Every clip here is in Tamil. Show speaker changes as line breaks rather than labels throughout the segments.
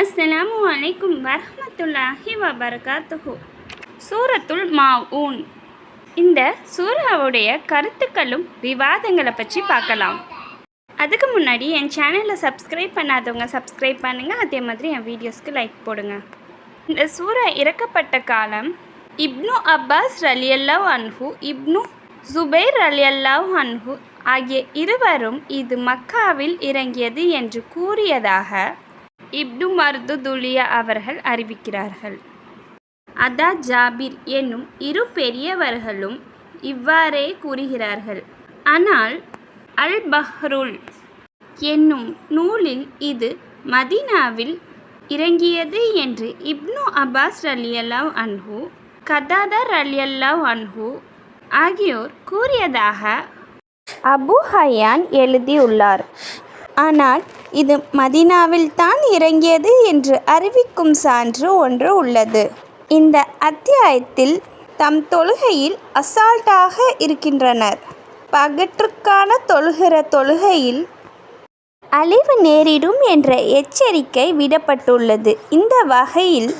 அஸ்ஸலாமு அலைக்கும் வரமத்துல்லாஹி வபரகாத்துஹு. சூரத்துல் மாவூன் இந்த சூறாவுடைய கருத்துக்களும் விவாதங்களை பற்றி பார்க்கலாம். அதுக்கு முன்னாடி என் சேனலை சப்ஸ்கிரைப் பண்ணாதவங்க சப்ஸ்கிரைப் பண்ணுங்கள் அதே மாதிரி என் வீடியோஸ்க்கு லைக் போடுங்க. இந்த சூறா இறக்கப்பட்ட காலம் இப்னு அப்பாஸ் ரலியல்லாஹ் அன்ஹு இப்னு ஜுபைர் ரலியல்லாஹ் அன்ஹு ஆகிய இருவரும் இது மக்காவில் இறங்கியது என்று கூறியதாக இப்னு மர்துதுலியா அவர்கள் அறிவிக்கிறார்கள். அதா ஜாபிர் என்னும் இரு பெரியவர்களும் இவ்வாறே கூறுகிறார்கள். ஆனால் அல் பஹ்ருல் என்னும் நூலில் இது மதீனாவில் இறங்கியது என்று இப்னு அப்பாஸ் ரலியல்லாஹ் அன்ஹு கதாதர் அலியல்லாவ் அன்ஹு ஆகியோர் கூறியதாக அபு ஹயான் எழுதியுள்ளார். ஆனால் இது மதீனாவில்தான் இறங்கியது என்று அறிவிக்கும் சான்று ஒன்று உள்ளது. இந்த அத்தியாயத்தில் தம் தொழுகையில் அசால்ட்டாக இருக்கின்றனர். பகற்றுக்கான தொழுகிற தொழுகையில் அழிவு நேரிடும் என்ற எச்சரிக்கை விடப்பட்டுள்ளது. இந்த வகையில்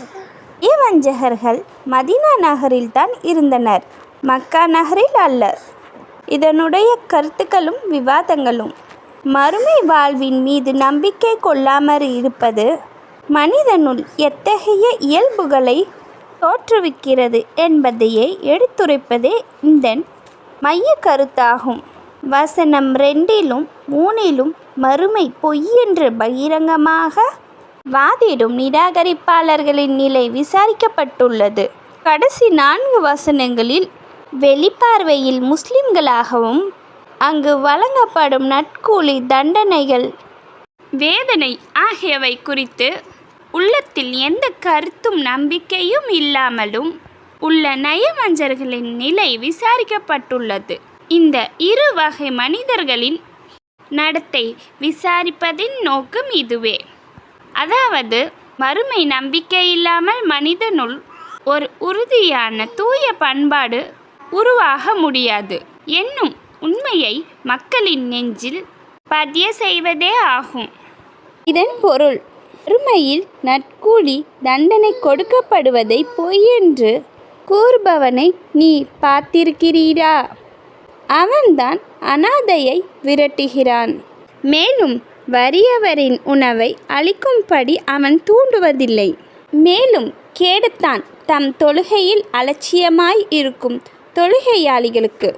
இவஞ்சகர்கள் மதீனா நகரில்தான் இருந்தனர். மக்கா நகரில் அல்ல. இதனுடைய கருத்துக்களும் விவாதங்களும் மறுமை வாழ்வின் மீது நம்பிக்கை கொள்ளாமல் இருப்பது மனிதனுள் எத்தகைய இயல்புகளை தோற்றுவிக்கிறது என்பதையே எடுத்துரைப்பதே இந்த மைய கருத்தாகும். வசனம் ரெண்டிலும் மூணிலும் மறுமை பொய்யென்று பகிரங்கமாக வாதிடும் நிராகரிப்பாளர்களின் நிலை விசாரிக்கப்பட்டுள்ளது. கடைசி நான்கு வசனங்களில் வெளிப்பார்வையில் முஸ்லிம்களாகவும் அங்கு வழங்கப்படும் நட்கூலி தண்டனைகள். வேதனை ஆகியவை குறித்து உள்ளத்தில் எந்த கருத்தும் நம்பிக்கையும் இல்லாமலும் உள்ள நயவஞ்சர்களின் நிலை விசாரிக்கப்பட்டுள்ளது. இந்த இரு வகை மனிதர்களின் நடத்தை விசாரிப்பதின் நோக்கம் இதுவே. அதாவது மறுமை நம்பிக்கை இல்லாமல் மனிதனுள் ஒரு உறுதியான தூய பண்பாடு உருவாக முடியாது. என்னும் உண்மையை மக்களின் நெஞ்சில் பதிய செய்வதே ஆகும். இதன் பொருள் மறுமையில் நட்கூலி தண்டனை கொடுக்கப்படுவதை பொய்யென்று கூறுபவனை நீ பார்த்திருக்கிறீரா? அவன்தான் அனாதையை விரட்டுகிறான். மேலும் வறியவரின் உணவை அளிக்கும்படி அவன் தூண்டுவதில்லை. மேலும் கேடுத்தான் தம் தொழுகையில் அலட்சியமாய் இருக்கும் தொழுகையாளிகளுக்கு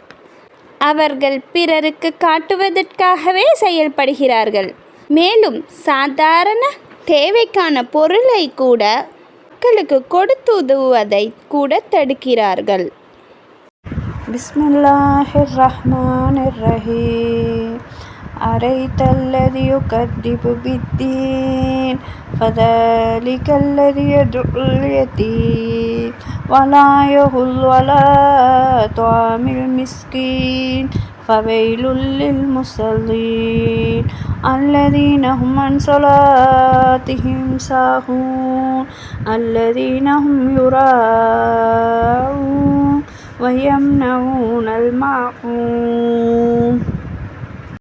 அவர்கள் பிறருக்கு காட்டுவதற்காகவே செயல்படுகிறார்கள். மேலும் சாதாரண தேவைக்கான பொருளை கூட மக்களுக்கு கொடுத்து உதவுவதை கூட தடுக்கிறார்கள்.
பிஸ்மில்லாஹிர் ரஹ்மான் ரஹீம். أريت الذي يكذب بالدين فذلك الذي يدعو اليتيم. ولا يهل ولا طعام المسكين فويل للمصلين. الذين هم عن صلاتهم ساهون الذين هم يراءون ويمنعون الماعون.